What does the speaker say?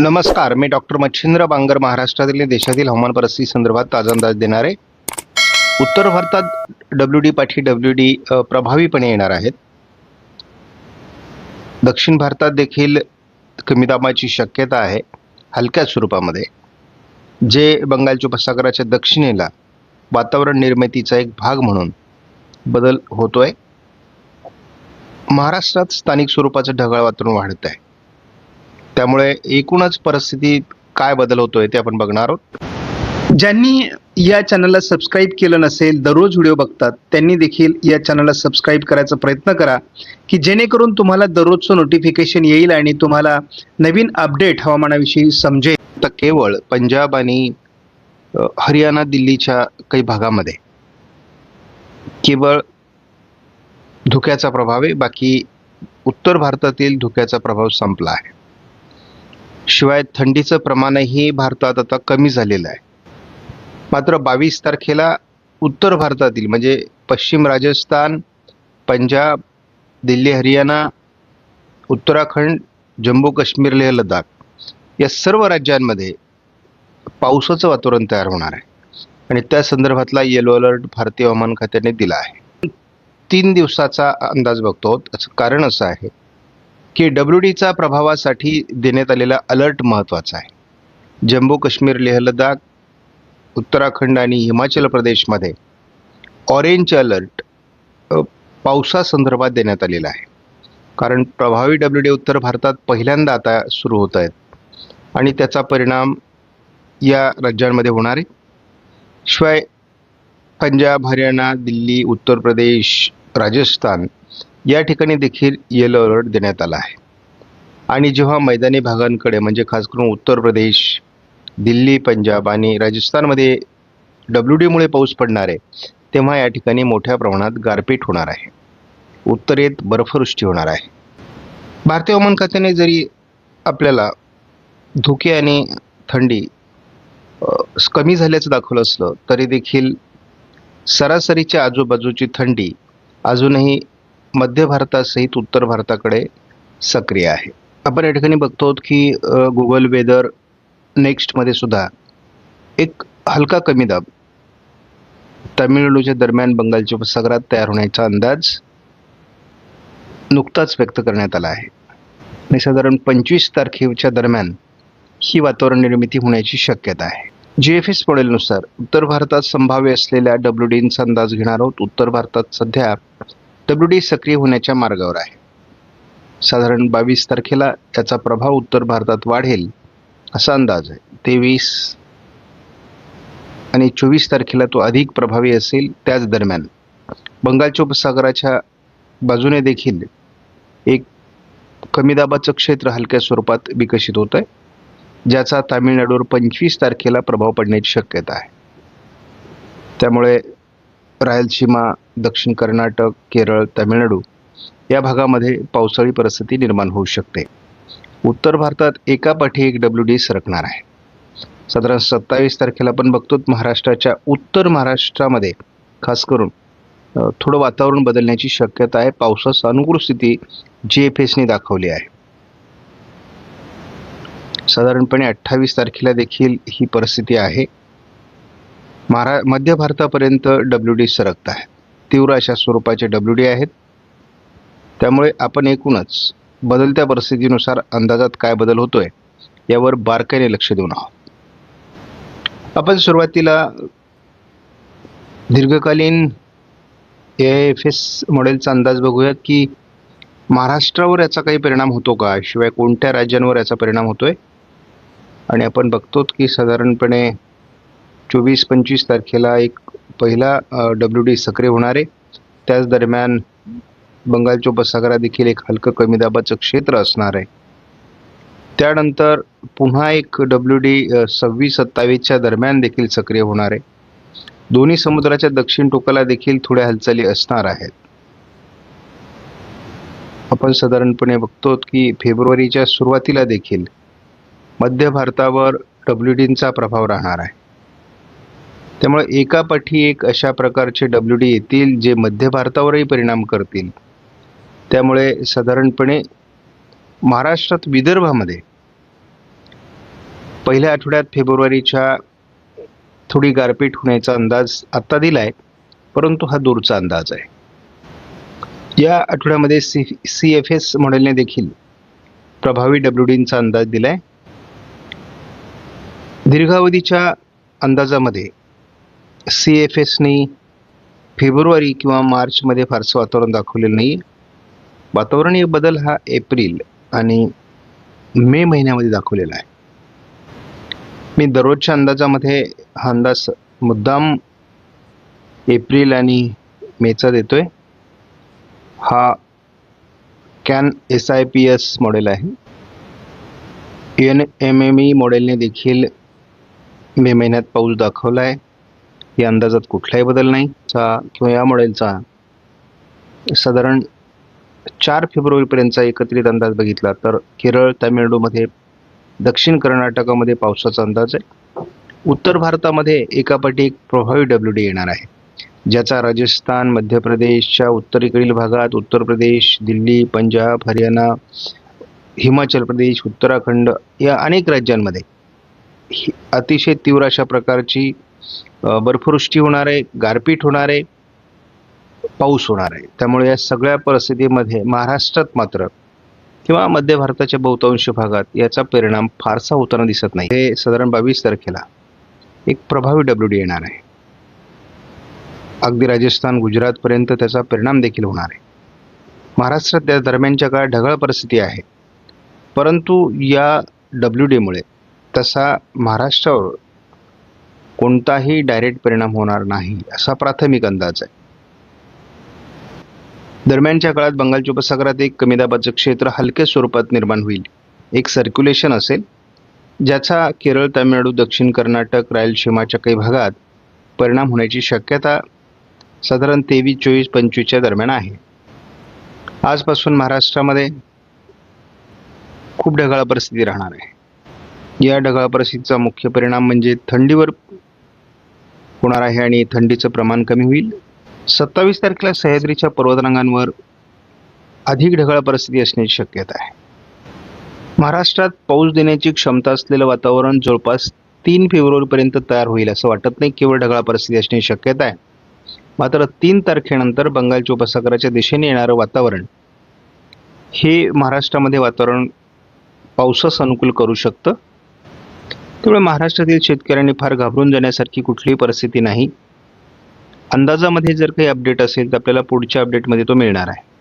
नमस्कार मी डॉक्टर मच्छिंद्र बांगर महाराष्ट्रातील देशातील हवामान परिस्थिती संदर्भात ताजा अंदाज देणार. आहे उत्तर भारतात डब्ल्यू डी पाठी डब्ल्यू डी प्रभावीपणे येणार आहेत. दक्षिण भारतात देखील कमी दाबाची शक्यता आहे हलक्या स्वरूपामध्ये. जे बंगालच्या उपसागराच्या दक्षिणेला वातावरण निर्मितीचा एक भाग म्हणून बदल होतोय. महाराष्ट्रात स्थानिक स्वरूपाचं ढगाळ वातावरण वाढत आहे त्यामुळे एकूणच परिस्थितीत काय बदल होतोय ते आपण बघणार आहोत. ज्यांनी या चॅनलला सबस्क्राईब केलं नसेल दररोज व्हिडिओ बघतात त्यांनी देखील या चॅनलला सबस्क्राईब करायचा प्रयत्न करा की जेणेकरून तुम्हाला दररोजचं नोटिफिकेशन येईल आणि तुम्हाला नवीन अपडेट हवामानाविषयी समजेल. आता केवळ पंजाब आणि हरियाणा दिल्लीच्या काही भागामध्ये केवळ धुक्याचा प्रभाव आहे बाकी उत्तर भारतातील धुक्याचा प्रभाव संपला आहे. शिवाय थंडीचं प्रमाणही भारतात आता कमी झालेलं आहे. मात्र बावीस तारखेला उत्तर भारतातील म्हणजे पश्चिम राजस्थान पंजाब दिल्ली हरियाणा उत्तराखंड जम्मू काश्मीर लेह लडाख या सर्व राज्यांमध्ये पावसाचं वातावरण तयार होणार आहे. आणि त्या संदर्भातला येलो अलर्ट भारतीय हवामान खात्याने दिला आहे. तीन दिवसाचा अंदाज बघतो त्याचं कारण असं आहे की डब्ल्यू डीचा प्रभावासाठी देण्यात आलेला अलर्ट महत्त्वाचा आहे. जम्मू काश्मीर लेह लडाख उत्तराखंड आणि हिमाचल प्रदेशमध्ये ऑरेंज अलर्ट पावसासंदर्भात देण्यात आलेला आहे. कारण प्रभावी डब्ल्यू डी उत्तर भारतात पहिल्यांदा आता सुरू होत आहेत. आणि त्याचा परिणाम या राज्यांमध्ये होणार आहे. शिवाय पंजाब हरियाणा दिल्ली उत्तर प्रदेश राजस्थान या ठिकाणी देखील येलो अलर्ट देण्यात आला आहे. आणि जेव्हा मैदानी भागांकडे म्हणजे खास करून उत्तर प्रदेश दिल्ली पंजाब आणि राजस्थानमध्ये डब्ल्यू डीमुळे पाऊस पडणार आहे तेव्हा या ठिकाणी मोठ्या प्रमाणात गारपीट होणार आहे. उत्तरेत बर्फवृष्टी होणार आहे. भारतीय हवामान खात्याने जरी आपल्याला धुके आणि थंडी कमी झाल्याचं दाखवलं असलं तरी देखील सरासरीच्या आजूबाजूची थंडी अजूनही मध्य भारतासहित उत्तर भारताकडे सक्रिय आहे. आपण या ठिकाणी बघतो की गुगल वेदर नेक्स्टमध्ये सुद्धा एक हलका कमी दाब तामिळनाडूच्या दरम्यान बंगालच्या उपसागरात तयार होण्याचा अंदाज नुकताच व्यक्त करण्यात आला आहे. आणि साधारण पंचवीस तारखेच्या दरम्यान ही वातावरण निर्मिती होण्याची शक्यता आहे. जी एफ एस मॉडेलनुसार उत्तर भारतात संभाव्य असलेल्या डब्ल्यू डीचा अंदाज घेणार आहोत. उत्तर भारतात सध्या डब्ल्यू डी सक्रिय होण्याच्या मार्गावर आहे. साधारण बावीस तारखेला त्याचा प्रभाव उत्तर भारतात वाढेल असा अंदाज आहे. तेवीस आणि चोवीस तारखेला तो अधिक प्रभावी असेल त्याच दरम्यान. बंगालच्या उपसागराच्या बाजूने देखील एक कमी दाबाचं क्षेत्र हलक्या स्वरूपात विकसित होत आहे ज्याचा तामिळनाडूवर पंचवीस तारखेला प्रभाव पडण्याची शक्यता आहे. त्यामुळे रायलसीमा दक्षिण कर्नाटक केरळ तामिळनाडू या भागामध्ये पावसाळी परिस्थिती निर्माण होऊ शकते. उत्तर भारतात एकापाठी एक डब्ल्यू डी सरकणार आहे. साधारण सत्तावीस तारखेला आपण बघतो महाराष्ट्राच्या उत्तर महाराष्ट्रामध्ये खास करून थोडं वातावरण बदलण्याची शक्यता आहे. पावसास अनुकूल स्थिती जी एफ एसने दाखवली आहे. साधारणपणे अठ्ठावीस तारखेला देखील ही परिस्थिती आहे. महारा मध्य भारतापर्यंत डब्ल्यू डी सरकत आहे. तीव्र अशा स्वरूपाचे डब्ल्यू डी आहेत. त्यामुळे आपण एकूणच बदलत्या परिस्थितीनुसार अंदाजात काय बदल होतोय यावर बारकाईने लक्ष देऊन आहोत. आपण सुरुवातीला दीर्घकालीन ए एफ एस मॉडेलचा अंदाज बघूयात की महाराष्ट्रावर याचा काही परिणाम होतो का? शिवाय कोणत्या राज्यांवर याचा परिणाम होतोय? आणि आपण बघतो की साधारणपणे चोवीस पंचवीस तारखेला एक पहिला डब्ल्यू डी सक्रिय होणार आहे. त्याच दरम्यान बंगालच्या उपसागरात देखील एक हलकं कमी दाबाचं क्षेत्र असणार आहे. त्यानंतर पुन्हा एक डब्ल्यू डी सव्वीस सत्तावीसच्या दरम्यान देखील सक्रिय होणार आहे. दोन्ही समुद्राच्या दक्षिण टोकाला देखील थोड्या हालचाली असणार आहेत. आपण साधारणपणे बघतो की फेब्रुवारीच्या सुरुवातीला देखील मध्य भारतावर डब्ल्यू डीचा प्रभाव राहणार आहे. त्यामुळे एकापाठी एक अशा प्रकारचे डब्ल्यू डी येतील जे मध्य भारतावरही परिणाम करतील. त्यामुळे साधारणपणे महाराष्ट्रात विदर्भामध्ये पहिल्या आठवड्यात फेब्रुवारीच्या थोडी गारपीट होण्याचा अंदाज आत्ता दिला आहे परंतु हा दूरचा अंदाज आहे. या आठवड्यामध्ये सी सी एफ एस मॉडेलने देखील प्रभावी डब्ल्यू डींचा अंदाज दिला आहे दीर्घावधीच्या अंदाजामध्ये सी एफ एसनी फेब्रुवारी किंवा मार्चमध्ये फारसं वातावरण दाखवलेलं नाही वातावरणीय बदल हा एप्रिल आणि मे महिन्यामध्ये दाखवलेला आहे. मी दररोजच्या अंदाजामध्ये हा अंदाज मुद्दाम एप्रिल आणि मेचा देतोय. हा can S I P S model आहे. एन एम एम ई मॉडेलने देखील मे महिन्यात पाऊस दाखवला आहे या अंदाजात कुठलाही बदल नाही. चा किंवा या मॉडेलचा साधारण चार फेब्रुवारीपर्यंतचा एकत्रित अंदाज बघितला तर केरळ तामिळनाडूमध्ये दक्षिण कर्नाटकामध्ये पावसाचा अंदाज आहे. उत्तर भारतामध्ये एकापाठी एक प्रभावी डब्ल्यू डी येणार आहे. ज्याचा राजस्थान मध्य प्रदेशच्या उत्तरेकडील भागात उत्तर प्रदेश दिल्ली पंजाब हरियाणा हिमाचल प्रदेश उत्तराखंड या अनेक राज्यांमध्ये अतिशय तीव्र अशा प्रकारची बर्फवृष्टी होणार आहे गारपीट होणार आहे पाऊस होणार आहे. त्यामुळे या सगळ्या परिस्थितीमध्ये महाराष्ट्रात मात्र किंवा मध्य भारताच्या बहुतांश भागात याचा परिणाम फारसा होताना दिसत नाही. हे साधारण बावीस तारखेला एक प्रभावी डब्ल्यू डी येणार आहे. अगदी राजस्थान गुजरातपर्यंत त्याचा परिणाम देखील होणार आहे. महाराष्ट्रात त्या दरम्यानच्या काळात ढगाळ परिस्थिती आहे. परंतु या डब्ल्यू डीमुळे तसा महाराष्ट्रावर कोणताही डायरेक्ट परिणाम होणार नाही असा प्राथमिक अंदाज आहे. दरम्यानच्या काळात बंगालच्या उपसागरात एक कमी दाबाचं क्षेत्र हलक्या स्वरूपात निर्माण होईल. एक सर्क्युलेशन असेल ज्याचा केरळ तामिळनाडू दक्षिण कर्नाटक रायलसीमाच्या काही भागात परिणाम होण्याची शक्यता साधारण तेवीस चोवीस पंचवीसच्या दरम्यान आहे. आजपासून महाराष्ट्रामध्ये खूप ढगाळ परिस्थिती राहणार आहे. या ढगाळ परिस्थितीचा मुख्य परिणाम म्हणजे थंडीवर होणार आहे आणि थंडीचं प्रमाण कमी होईल. सत्तावीस तारखेला सह्याद्रीच्या पर्वतरांगांवर अधिक ढगाळ परिस्थिती असण्याची शक्यता आहे. महाराष्ट्रात पाऊस देण्याची क्षमता असलेलं वातावरण जवळपास तीन फेब्रुवारीपर्यंत तयार होईल असं वाटत नाही केवळ ढगाळ परिस्थिती असण्याची शक्यता आहे. मात्र तीन तारखेनंतर बंगालच्या उपसागराच्या दिशेने येणारं वातावरण हे महाराष्ट्रामध्ये वातावरण पावसास अनुकूल करू शकतं. त्यामुळे महाराष्ट्रातील शेतकऱ्यांनी फार घाबरून जाण्यासारखी कुठलीही परिस्थिती नाही. अंदाजामध्ये जर काही अपडेट असेल तर आपल्याला पुढच्या अपडेटमध्ये तो मिळणार आहे.